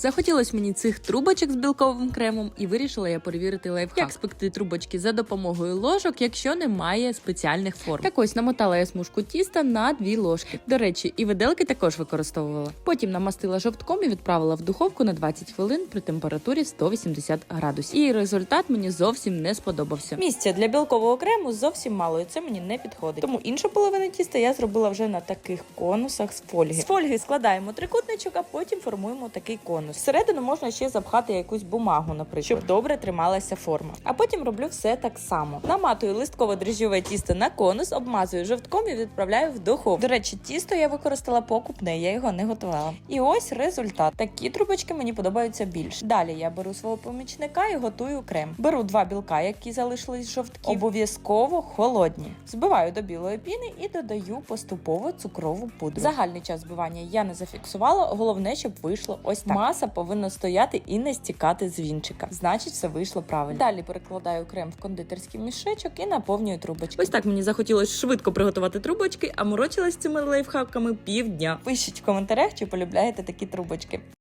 Захотілось мені цих трубочок з білковим кремом, і вирішила я перевірити лайфхак. Як спекти трубочки за допомогою ложок, якщо немає спеціальних форм. Так ось намотала я смужку тіста на дві ложки. До речі, і виделки також використовувала. Потім намастила жовтком і відправила в духовку на 20 хвилин при температурі 180 градусів. І результат мені зовсім не сподобався. Місця для білкового крему зовсім мало, і це мені не підходить. Тому іншу половину тіста я зробила вже на таких конусах з фольги. З фольги складаємо трикутничок, а потім формуємо такий конус. Всередину можна ще запхати якусь бумагу, наприклад, щоб добре трималася форма. А потім роблю все так само. Наматую листково дріжджове тісто на конус, обмазую жовтком і відправляю в духовку. До речі, тісто я використала покупне, я його не готувала. І ось результат. Такі трубочки мені подобаються більше. Далі я беру свого помічника і готую крем. Беру два білка, які залишились з жовтків, обов'язково холодні. Збиваю до білої піни і додаю поступово цукрову пудру. Загальний час збивання я не зафіксувала. Головне, щоб вийшло ось так. Маса повинно стояти і не стікати з вінчика. Значить, все вийшло правильно. Далі перекладаю крем в кондитерський мішечок і наповнюю трубочки. Ось так мені захотілося швидко приготувати трубочки, а морочилась цими лайфхаками півдня. Пишіть в коментарях, чи полюбляєте такі трубочки.